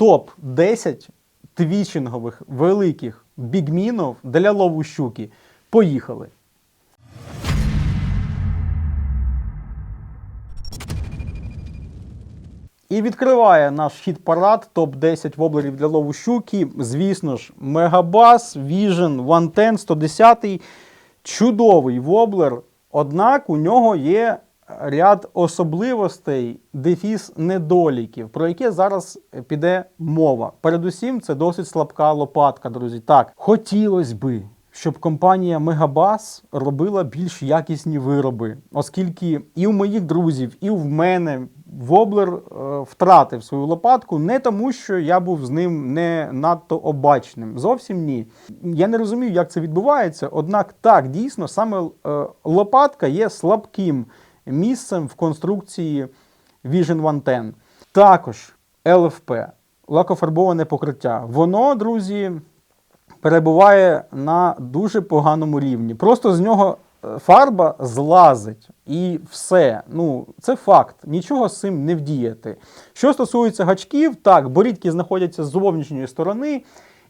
топ-10 твічингових великих бігмінів для лову щуки. Поїхали! І відкриває наш хіт парад топ-10 воблерів для лову щуки. Звісно ж, Мегабас, Vision, 110, 110. Чудовий воблер. Однак у нього є ряд особливостей, дефіс недоліків, про яке зараз піде мова. Передусім, це досить слабка лопатка, друзі. Так, хотілося би, щоб компанія Мегабас робила більш якісні вироби, оскільки і у моїх друзів, і в мене Воблер е, втратив свою лопатку не тому, що я був з ним не надто обачним. Зовсім ні. Я не розумію, як це відбувається. Однак так, дійсно, саме е, лопатка є слабким місцем в конструкції Vision 110. Також ЛФП, лакофарбоване покриття. Воно, друзі, перебуває на дуже поганому рівні. Просто з нього е, фарба злазить і все. Ну, це факт. Нічого з цим не вдіяти. Що стосується гачків, так, борідки знаходяться з зовнішньої сторони.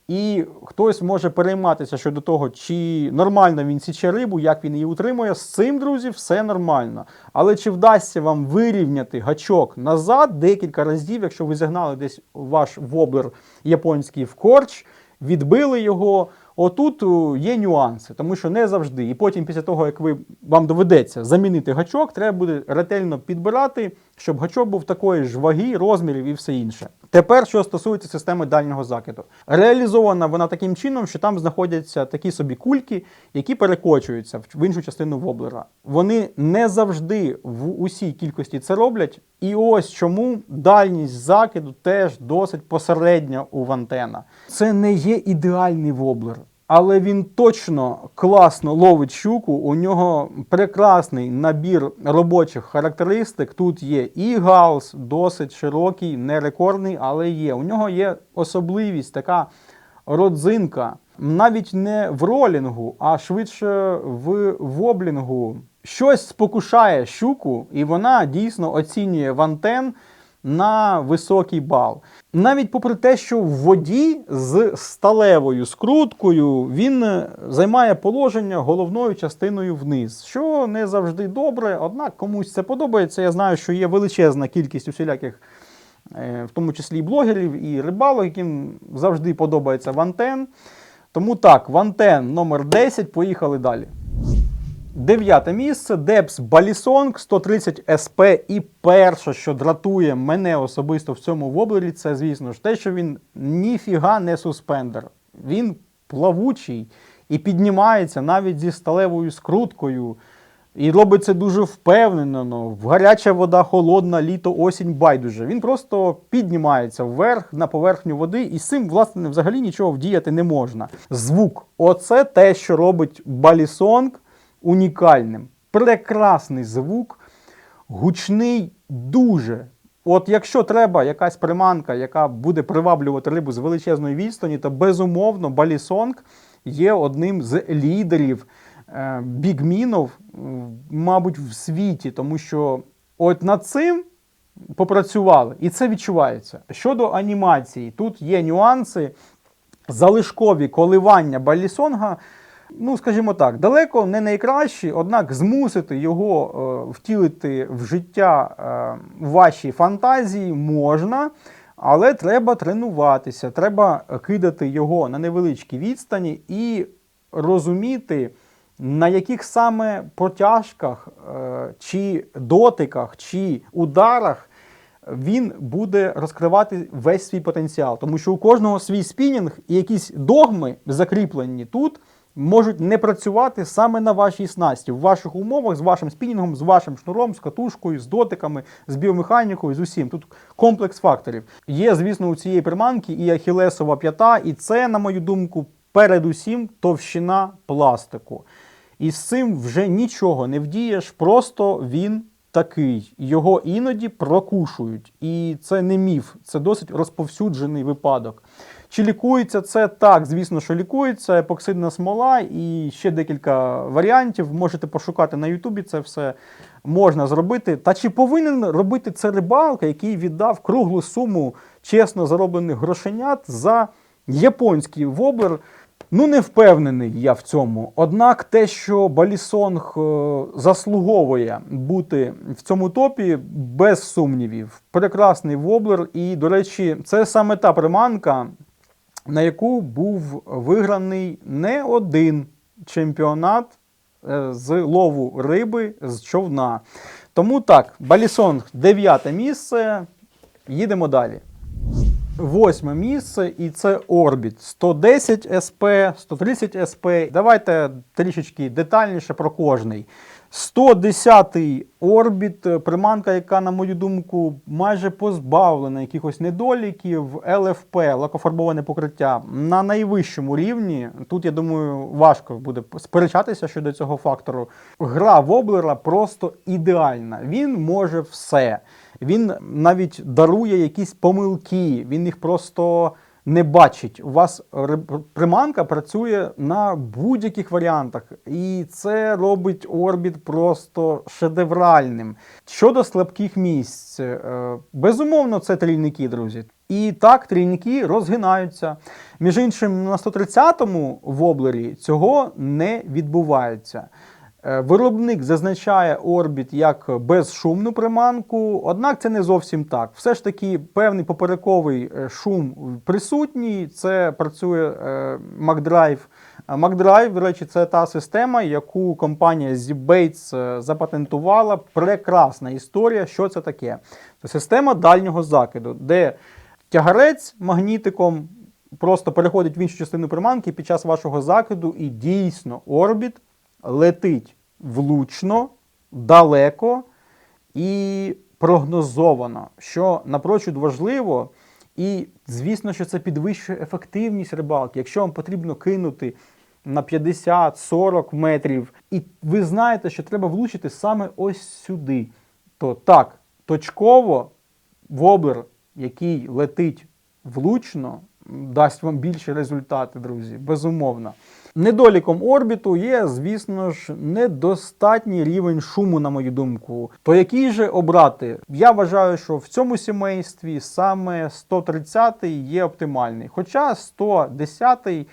І хтось може перейматися щодо того, чи нормально він січе рибу, як він її утримує. З цим, друзі, все нормально. Але чи вдасться вам вирівняти гачок назад декілька разів, якщо ви загнали десь ваш воблер японський в корч, відбили його. Отут є нюанси, тому що не завжди. І потім, після того, як ви вам доведеться замінити гачок, треба буде ретельно підбирати, щоб гачок був такої ж ваги, розмірів і все інше. Тепер, що стосується системи дальнього закиду, реалізована вона таким чином, що там знаходяться такі собі кульки, які перекочуються в- іншу частину воблера. Вони не завжди в усій кількості це роблять. І ось чому дальність закиду теж досить посередня у вантена. Це не є ідеальний воблер. Але він точно класно ловить щуку. У нього прекрасний набір робочих характеристик. Тут є і гаус, досить широкий, не рекордний, але є. У нього є особливість така родзинка, навіть не в ролінгу, а швидше в воблінгу. Щось спокушає щуку, і вона дійсно оцінює вантен на високий бал. Навіть попри те, що в воді з сталевою скруткою він е, займає положення головною частиною вниз, що не завжди добре, однак комусь це подобається. Я знаю, що є величезна кількість усіляких, е, в тому числі блогерів, і рибалок, яким завжди подобається вантен. Тому так, вантен номер 10, поїхали далі. Дев'яте місце Депс Балісонг 130 СП. І перше, що дратує мене особисто в цьому воблері, це, звісно ж, те, що він ніфіга не суспендер. Він плавучий і піднімається навіть зі сталевою скруткою. І робить це дуже впевнено. В гаряча вода, холодна, літо, осінь, байдуже. Він просто піднімається вверх на поверхню води, і з цим, власне, взагалі нічого вдіяти не можна. Звук оце те, що робить Балісонг унікальним. Прекрасний звук, гучний дуже. От якщо треба якась приманка, яка буде приваблювати рибу з величезної відстані, то безумовно Балісонг є одним з лідерів е, бігмінів, м, мабуть, в світі, тому що от над цим попрацювали, і це відчувається. Щодо анімації, тут є нюанси, залишкові коливання Балісонга. Ну, скажімо так, далеко не найкращі, однак змусити його е, втілити в життя е, ваші фантазії можна, але треба тренуватися, треба кидати його на невеличкі відстані і розуміти, на яких саме протяжках, е, чи дотиках, чи ударах він буде розкривати весь свій потенціал. Тому що у кожного свій спінінг і якісь догми закріплені тут можуть не працювати саме на вашій снасті, в ваших умовах, з вашим спінінгом, з вашим шнуром, з катушкою, з дотиками, з біомеханікою, з усім. Тут комплекс факторів. Є, звісно, у цієї приманки і ахілесова п'ята, і це, на мою думку, передусім товщина пластику. І з цим вже нічого не вдієш, просто він такий. Його іноді прокушують. І це не міф, це досить розповсюджений випадок. Чи лікується це? Так, звісно, що лікується, епоксидна смола і ще декілька варіантів. Можете пошукати на Ютубі це все можна зробити. Та чи повинен робити це рибалка, який віддав круглу суму чесно зароблених грошенят за японський воблер. Ну, не впевнений я в цьому. Однак те, що Балісонг е, заслуговує бути в цьому топі, без сумнівів. Прекрасний воблер. І, до речі, це саме та приманка, на яку був виграний не один чемпіонат е, з лову риби з човна. Тому так, Балісонг дев'яте місце. Їдемо далі. Восьме місце, і це Orbit 110 SP, 130 SP. Давайте трішечки детальніше про кожний. 110-й Orbit, приманка, яка, на мою думку, майже позбавлена якихось недоліків, ЛФП, лакофарбоване покриття на найвищому рівні. Тут, я думаю, важко буде сперечатися щодо цього фактору. Гра Воблера просто ідеальна. Він може все. Він навіть дарує якісь помилки, він їх просто не бачить. У вас приманка працює на будь-яких варіантах, і це робить орбіт просто шедевральним. Щодо слабких місць, е, безумовно, це трійники, друзі. І так, трійники розгинаються. Між іншим, на 130-му воблері цього не відбувається. Е, Виробник зазначає орбіт як безшумну приманку, однак це не зовсім так. Все ж таки певний поперековий е, шум присутній. Це працює е. А MacDrive, до речі, це та система, яку компанія ZBates запатентувала. Прекрасна історія. Що це таке? Це система дальнього закиду, де тягарець магнітиком просто переходить в іншу частину приманки під час вашого закиду, і дійсно орбіт летить влучно, далеко і прогнозовано, що напрочуд важливо. І звісно, що це підвищує ефективність рибалки. Якщо вам потрібно кинути на 50-40 метрів, і ви знаєте, що треба влучити саме ось сюди, то так, точково воблер, який летить влучно, дасть вам більші результати, друзі, безумовно. Недоліком орбіту є, звісно ж, недостатній рівень шуму, на мою думку. То який же обрати? Я вважаю, що в цьому сімействі саме 130 є оптимальний. Хоча 110 е,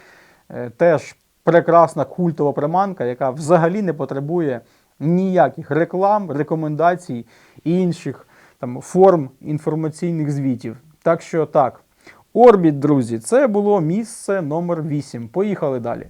теж прекрасна культова приманка, яка взагалі не потребує ніяких реклам, рекомендацій і інших там, форм інформаційних звітів. Так що так. Орбіт, друзі, це було місце номер 8. Поїхали далі.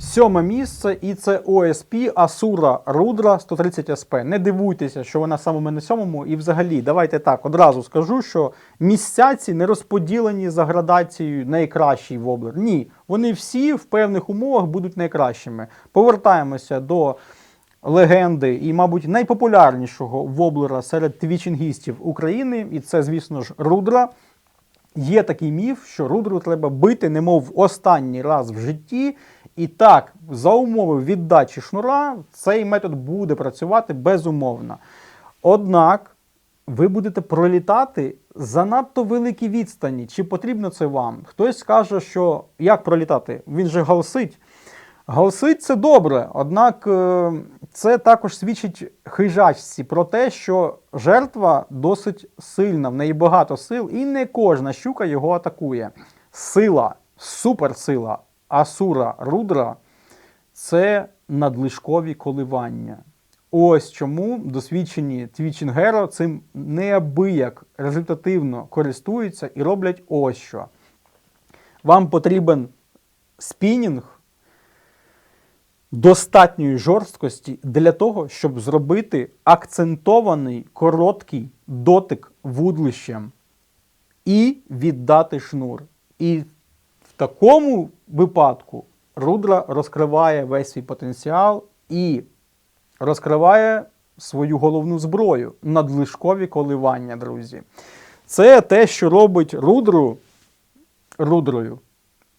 Сьоме місце, і це ОСП Асура Рудра 130 СП. Не дивуйтеся, що вона саме на сьомому. І взагалі, давайте так одразу скажу, що місця ці не розподілені за градацією найкращий воблер. Ні, вони всі в певних умовах будуть найкращими. Повертаємося до легенди і, мабуть, найпопулярнішого воблера серед твічингістів України, і це, звісно ж, Рудра. Є такий міф, що рудру треба бити, немов останній раз в житті. І так, за умови віддачі шнура, цей метод буде працювати безумовно. Однак ви будете пролітати занадто великі відстані. Чи потрібно це вам? Хтось скаже, що як пролітати? Він же галсить. Галсить це добре, однак е, це також свідчить хижачці про те, що жертва досить сильна, в неї багато сил, і не кожна щука його атакує. Сила, суперсила Асура Рудра це надлишкові коливання. Ось чому досвідчені твічінгеро цим неабияк результативно користуються і роблять ось що. Вам потрібен спінінг достатньої жорсткості для того, щоб зробити акцентований короткий дотик вудлищем і віддати шнур. І в такому випадку рудра розкриває весь свій потенціал і розкриває свою головну зброю надлишкові коливання, друзі. Це те, що робить рудру рудрою.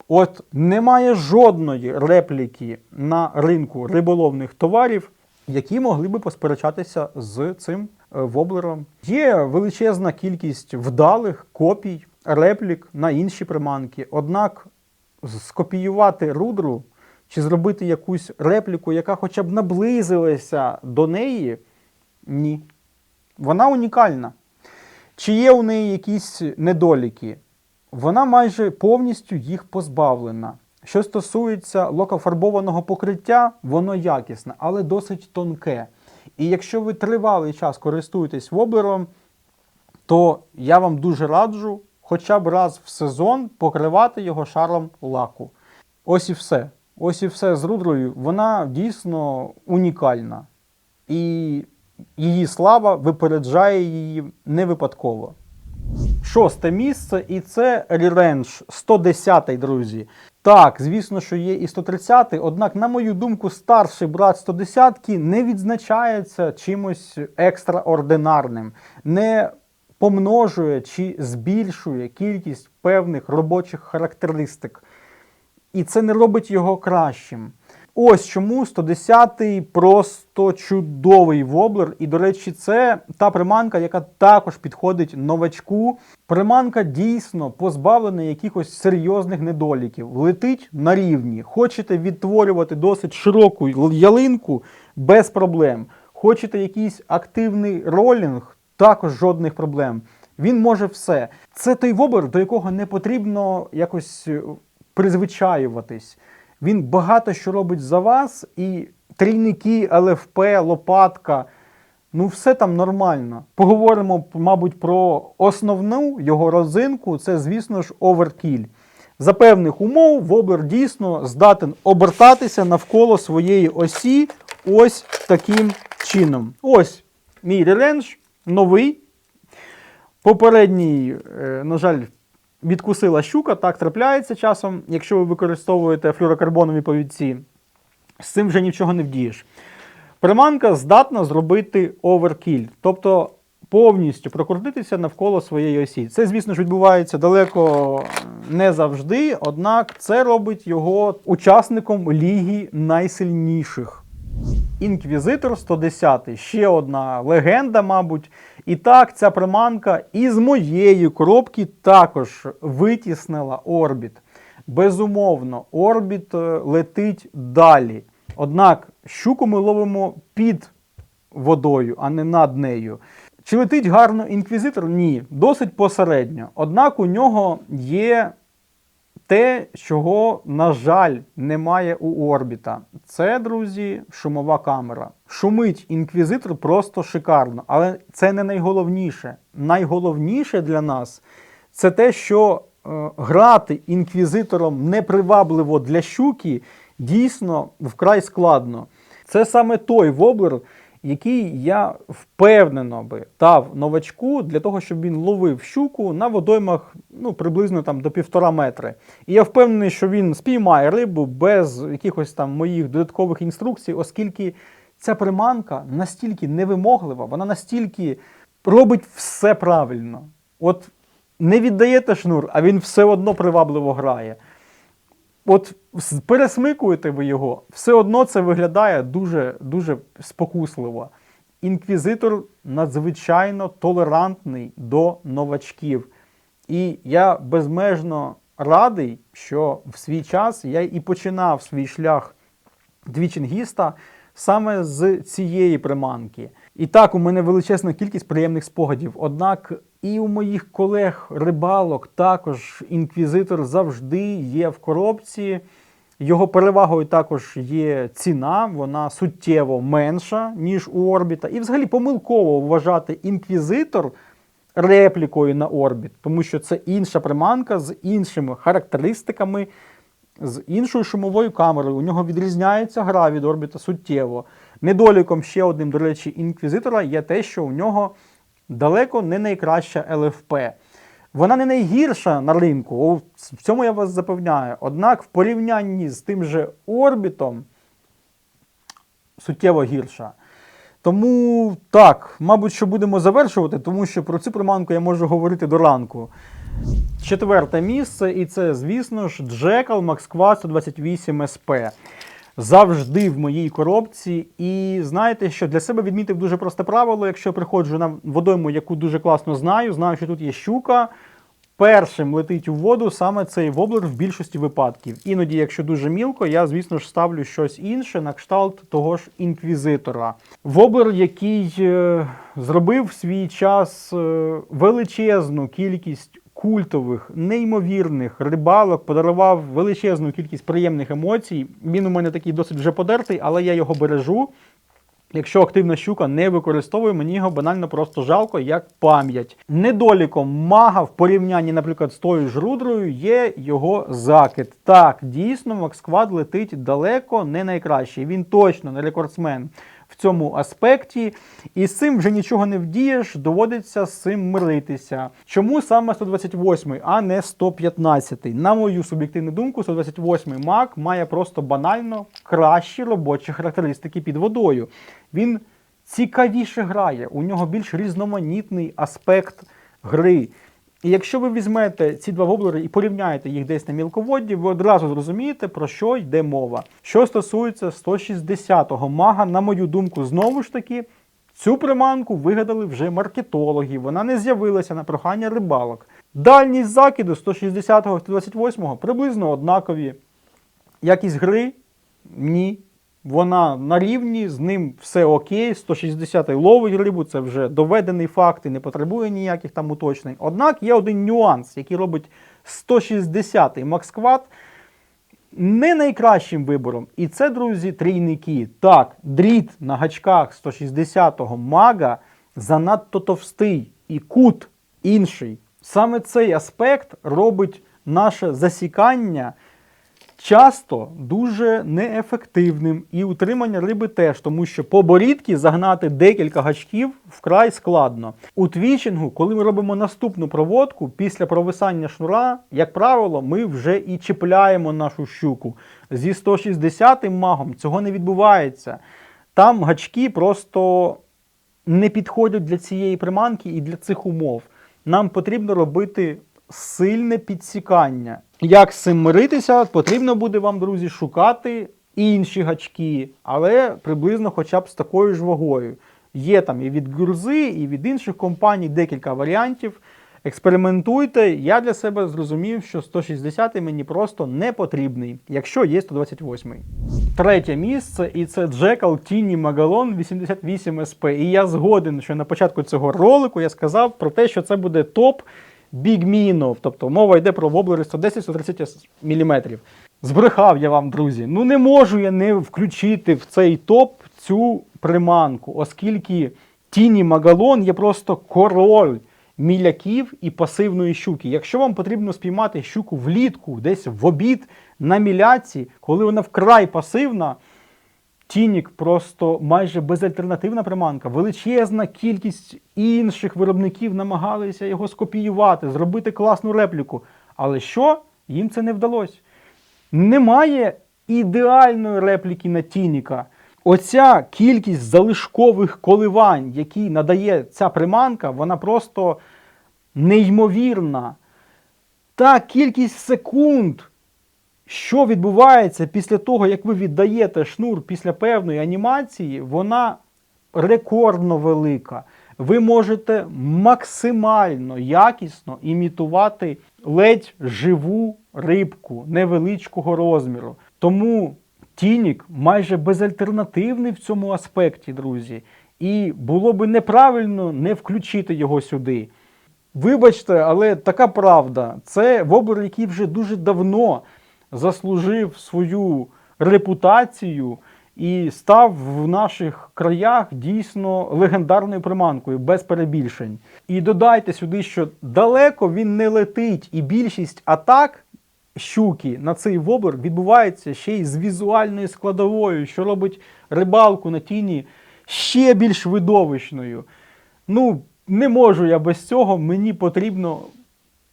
От немає жодної репліки на ринку риболовних товарів, які могли би посперечатися з цим е, воблером. Є величезна кількість вдалих копій, реплік на інші приманки. Однак скопіювати рудру чи зробити якусь репліку, яка хоча б наблизилася до неї, ні. Вона унікальна. Чи є у неї якісь недоліки? Вона майже повністю їх позбавлена. Що стосується локофарбованого покриття, воно якісне, але досить тонке. І якщо ви тривалий час користуєтесь воблером, то я вам дуже раджу хоча б раз в сезон покривати його шаром лаку. Ось і все. Ось і все з рудрою. Вона дійсно унікальна. І її слава випереджає її не випадково. Шосте місце, і це Revenge 110, друзі. Так, звісно, що є і 130-й, однак, на мою думку, старший брат 110 не відзначається чимось екстраординарним, не помножує чи збільшує кількість певних робочих характеристик. І це не робить його кращим. Ось чому 110-й просто чудовий воблер. І, до речі, це та приманка, яка також підходить новачку. Приманка дійсно позбавлена якихось серйозних недоліків. Летить на рівні. Хочете відтворювати досить широку ялинку без проблем. Хочете якийсь активний ролінг, також жодних проблем. Він може все. Це той воблер, до якого не потрібно якось е, призвичаюватись. Він багато що робить за вас, і трійники, ЛФП, лопатка. Ну, все там нормально. Поговоримо, мабуть, про основну його розинку. Це, звісно ж, оверкіль. За певних умов воблер дійсно здатен обертатися навколо своєї осі ось таким чином. Ось мій ревенж новий. Попередній, е, на жаль, відкусила щука, так трапляється часом, якщо ви використовуєте флюрокарбонові повідці. З цим вже нічого не вдієш. Приманка здатна зробити оверкіль, тобто повністю прокрутитися навколо своєї осі. Це, звісно ж, відбувається далеко не завжди, однак це робить його учасником ліги найсильніших. Інквізитор 110 ще одна легенда, мабуть. І так, ця приманка із моєї коробки також витіснила орбіт. Безумовно, орбіт е, летить далі. Однак щуку ми ловимо під водою, а не над нею. Чи летить гарно інквізитор? Ні, досить посередньо. Однак у нього є те, чого, на жаль, немає у орбіта. Це, друзі, шумова камера. Шумить інквізитор просто шикарно, але це не найголовніше. Найголовніше для нас це те, що е, грати інквізитором непривабливо для щуки дійсно вкрай складно. Це саме той воблер, який я впевнено би дав новачку для того, щоб він ловив щуку на водоймах ну, приблизно там до півтора метри. І я впевнений, що він спіймає рибу без якихось там моїх додаткових інструкцій, оскільки ця приманка настільки невимоглива, вона настільки робить все правильно. От не віддаєте шнур, а він все одно привабливо грає. От пересмикуєте ви його, все одно це виглядає дуже дуже спокусливо. Інквізитор надзвичайно толерантний до новачків. І я безмежно радий, що в свій час я і починав свій шлях двічингіста саме з цієї приманки. І так, у мене величезна кількість приємних спогадів. Однак і у моїх колег рибалок також інквізитор завжди є в коробці. Його перевагою також є ціна, вона суттєво менша, ніж у орбіта. І взагалі помилково вважати інквізитор реплікою на орбіт, тому що це інша приманка з іншими характеристиками, з іншою шумовою камерою. У нього відрізняється гра від орбіта суттєво. Недоліком ще одним, до речі, інквізитора є те, що у нього далеко не найкраща ЛФП. Вона не найгірша на ринку, в цьому я вас запевняю. Однак в порівнянні з тим же орбітом суттєво гірша. Тому так, мабуть, що будемо завершувати, тому що про цю приманку я можу говорити до ранку. Четверте місце, і це, звісно ж, Джекал Максква 128 SP. Завжди в моїй коробці. І знаєте, що для себе відмітив дуже просте правило. Якщо приходжу на водойму, яку дуже класно знаю, знаю, що тут є щука. першим летить у воду саме цей воблер в більшості випадків. Іноді, якщо дуже мілко, я, звісно ж, ставлю щось інше на кшталт того ж інквізитора. Воблер, який е, зробив в свій час е, величезну кількість культових, неймовірних рибалок, подарував величезну кількість приємних емоцій. Він у мене такий досить вже подертий, але я його бережу. Якщо активна щука не використовує, мені його банально просто жалко, як пам'ять. Недоліком мага в порівнянні, наприклад, з тою ж рудрою є його закид. Так, дійсно, Максквад летить далеко не найкраще. Він точно не рекордсмен цьому аспекті, і з цим вже нічого не вдієш, доводиться з цим миритися. Чому саме 128, а не 115? На мою суб'єктивну думку, 128 Мак має просто банально кращі робочі характеристики під водою. Він цікавіше грає, у нього більш різноманітний аспект гри. І якщо ви візьмете ці два воблери і порівняєте їх десь на мілководді, ви одразу зрозумієте, про що йде мова. Що стосується 160-го мага, на мою думку, знову ж таки, цю приманку вигадали вже маркетологи. Вона не з'явилася на прохання рибалок. Дальність закиду 160-го 128-го приблизно однакові. Якість гри ні. Вона на рівні, з ним все окей, 160-й ловить рибу, це вже доведений факт і не потребує ніяких там уточнень. Однак є один нюанс, який робить 160-й Максквад не найкращим вибором. І це, друзі, трійники. Так, дріт на гачках 160-го мага занадто товстий і кут інший. Саме цей аспект робить наше засікання часто дуже неефективним і утримання риби теж, тому що по борідці загнати декілька гачків вкрай складно. У твічингу, коли ми робимо наступну проводку, після провисання шнура, як правило, ми вже і чіпляємо нашу щуку. Зі 160 магом цього не відбувається. Там гачки просто не підходять для цієї приманки і для цих умов. Нам потрібно робити сильне підсікання. Як з цим миритися, потрібно буде вам, друзі, шукати інші гачки, але приблизно хоча б з такою ж вагою. Є там і від Гюрзи, і від інших компаній декілька варіантів. Експериментуйте, я для себе зрозумів, що 160 мені просто не потрібний, якщо є 128. Третє місце, і це Jackal Tini Magalon 88 SP. І я згоден, що на початку цього ролику я сказав про те, що це буде топ Minnow, тобто мова йде про воблери 110-130 мм. Збрехав я вам, друзі. Ну не можу я не включити в цей топ цю приманку, оскільки Тіні Магалон є просто король міляків і пасивної щуки. Якщо вам потрібно спіймати щуку влітку, десь в обід на міляці, коли вона вкрай пасивна. Тінік просто майже безальтернативна приманка. Величезна кількість інших виробників намагалися його скопіювати, зробити класну репліку. Але що? Їм це не вдалося. Немає ідеальної репліки на Тініка. Оця кількість залишкових коливань, які надає ця приманка, вона просто неймовірна. Та кількість секунд, що відбувається після того, як ви віддаєте шнур після певної анімації, вона рекордно велика. Ви можете максимально якісно імітувати ледь живу рибку невеличкого розміру. Тому Тінік майже безальтернативний в цьому аспекті, друзі. І було би неправильно не включити його сюди. Вибачте, але така правда. Це воблер, який вже дуже давно заслужив свою репутацію і став в наших краях дійсно легендарною приманкою, без перебільшень. І додайте сюди, що далеко він не летить, і більшість атак щуки на цей воблер відбувається ще й з візуальною складовою, що робить рибалку на тіні ще більш видовищною. Ну, не можу я без цього, мені потрібно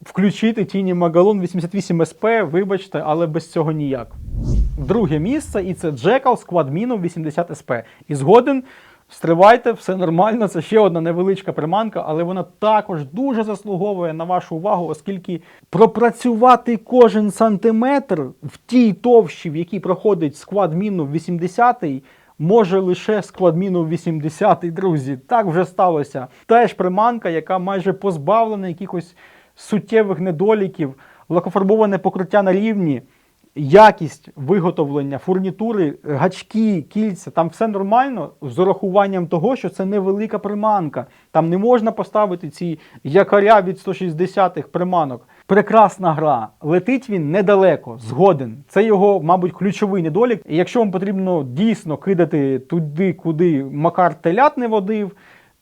включити тіні Магалон 88 SP, вибачте, але без цього ніяк. Друге місце, і це Squad Minnow 80 SP. І згоден, стривайте, все нормально. Це ще одна невеличка приманка, але вона також дуже заслуговує на вашу увагу, оскільки пропрацювати кожен сантиметр в тій товщі, в якій проходить Squad Minnow 80 Може лише складміну 80 друзі. Так вже сталося. Теж приманка, яка майже позбавлена якихось суттєвих недоліків, лакофарбоване покриття на рівні, якість виготовлення, фурнітури, гачки, кільця, там все нормально з урахуванням того, що це невелика приманка. Там не можна поставити ці якоря від 160-х приманок. Прекрасна гра. Летить він недалеко, згоден. Це його, мабуть, ключовий недолік. І якщо вам потрібно дійсно кидати туди, куди Макар телят не водив,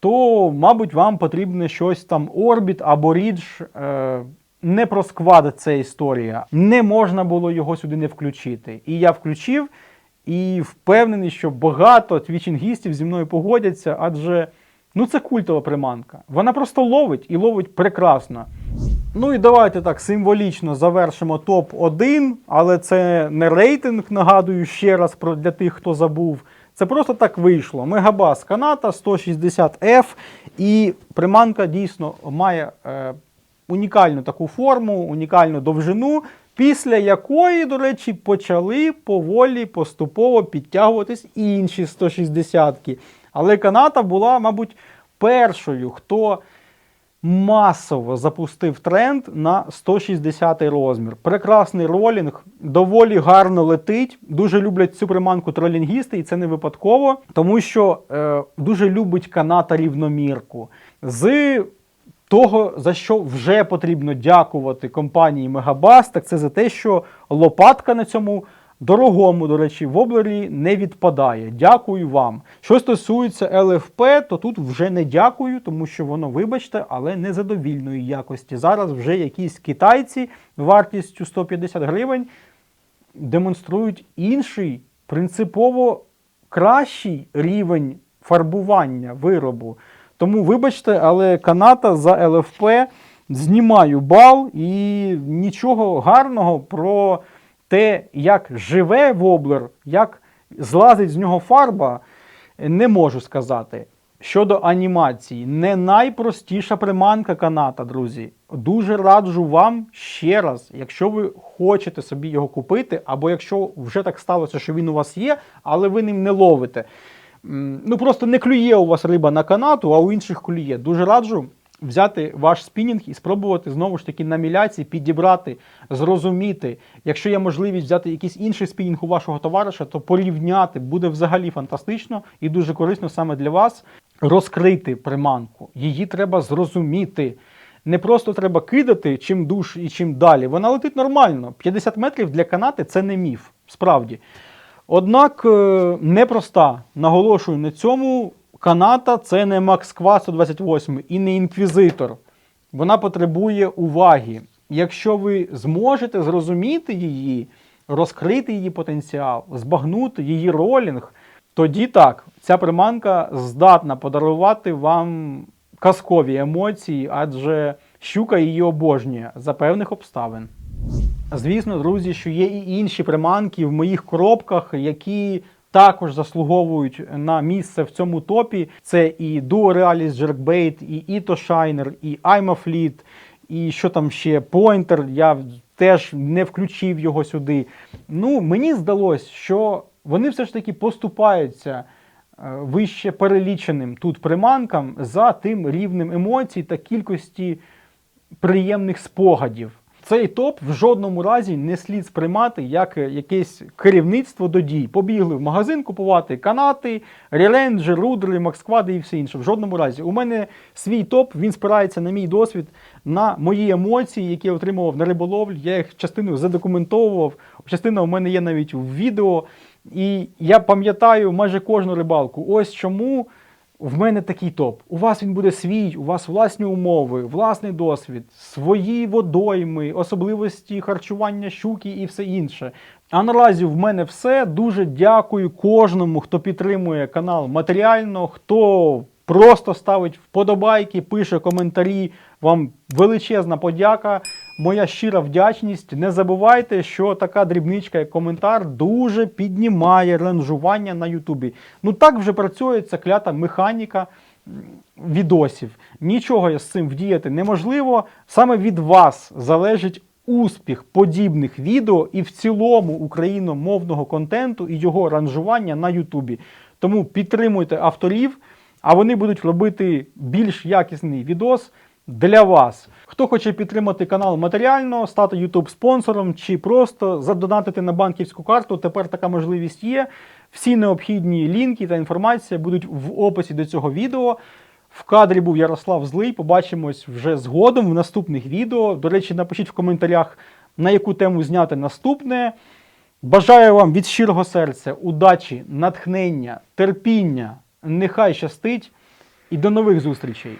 то, мабуть, вам потрібно щось там Орбіт або Рідж. Е- не про сквад це історія. Не можна було його сюди не включити. І я включив, і впевнений, що багато твічингістів зі мною погодяться, адже ну це культова приманка. Вона просто ловить і ловить прекрасно. Ну і давайте так символічно завершимо топ-1, але це не рейтинг, нагадую ще раз про для тих, хто забув. Це просто так вийшло. Мегабас каната 160F, і приманка дійсно має е, унікальну таку форму, унікальну довжину, після якої, до речі, почали поволі поступово підтягуватись інші 160-ки. Але каната була, мабуть, першою, хто масово запустив тренд на 160 розмір. Прекрасний ролінг, доволі гарно летить. Дуже люблять цю приманку тролінгісти, і це не випадково, тому що е, дуже любить каната рівномірку. З того, за що вже потрібно дякувати компанії Мегабас, так це за те, що лопатка на цьому дорогому, до речі, воблері не відпадає. Дякую вам. Що стосується ЛФП, то тут вже не дякую, тому що воно, вибачте, але незадовільної якості. Зараз вже якісь китайці вартістю 150 гривень демонструють інший, принципово кращий рівень фарбування виробу. Тому, вибачте, але каната за ЛФП знімаю бал і нічого гарного про те, як живе воблер, як злазить з нього фарба, не можу сказати. Щодо анімації, не найпростіша приманка каната, друзі. Дуже раджу вам ще раз, якщо ви хочете собі його купити, або якщо вже так сталося, що він у вас є, але ви ним не ловите. Ну просто не клює у вас риба на канату, а у інших клює. Дуже раджу взяти ваш спінінг і спробувати знову ж таки на міляці підібрати, зрозуміти. Якщо є можливість взяти якийсь інший спінінг у вашого товариша, то порівняти буде взагалі фантастично і дуже корисно саме для вас розкрити приманку. Її треба зрозуміти. Не просто треба кидати чим душ і чим далі. Вона летить нормально. 50 метрів для канати це не міф, справді. Однак е, непроста. Наголошую на цьому. Каната це не Максква 128 і не інквізитор. Вона потребує уваги. Якщо ви зможете зрозуміти її, розкрити її потенціал, збагнути її ролінг, тоді так, ця приманка здатна подарувати вам казкові емоції, адже щука її обожнює за певних обставин. Звісно, друзі, що є і інші приманки в моїх коробках, які також заслуговують на місце в цьому топі. Це і Duo Realis Jerkbait, і Ito Shiner, і I'm Fleet, і що там ще Pointer. Я теж не включив його сюди. Ну, мені здалось, що вони все ж таки поступаються е, вище переліченим тут приманкам за тим рівнем емоцій та кількості приємних спогадів. Цей топ в жодному разі не слід сприймати як якесь керівництво до дій. Побігли в магазин купувати канати, ріленджі, рудери, максквади і все інше. В жодному разі. У мене свій топ, він спирається на мій досвід, на мої емоції, які я отримував на риболовлі. Я їх частину задокументовував. Частина у мене є навіть у відео. І я пам'ятаю майже кожну рибалку. Ось чому. В мене такий топ. У вас він буде свій, у вас власні умови, власний досвід, свої водойми, особливості харчування щуки і все інше. А наразі в мене все. Дуже дякую кожному, хто підтримує канал матеріально, хто просто ставить вподобайки, пише коментарі. Вам величезна подяка. Моя щира вдячність. Не забувайте, що така дрібничка, як коментар, дуже піднімає ранжування на Ютубі. Ну так вже працює ця клята механіка відосів. Нічого з цим вдіяти неможливо. Саме від вас залежить успіх подібних відео і в цілому україномовного контенту і його ранжування на Ютубі. Тому підтримуйте авторів, а вони будуть робити більш якісний відос для вас. Хто хоче підтримати канал матеріально, стати YouTube спонсором чи просто задонатити на банківську карту, тепер така можливість є. Всі необхідні лінки та інформація будуть в описі до цього відео. В кадрі був Ярослав Злий. Побачимось вже згодом в наступних відео. До речі, напишіть в коментарях, на яку тему зняти наступне. Бажаю вам від щирого серця удачі, натхнення, терпіння. Нехай щастить і до нових зустрічей!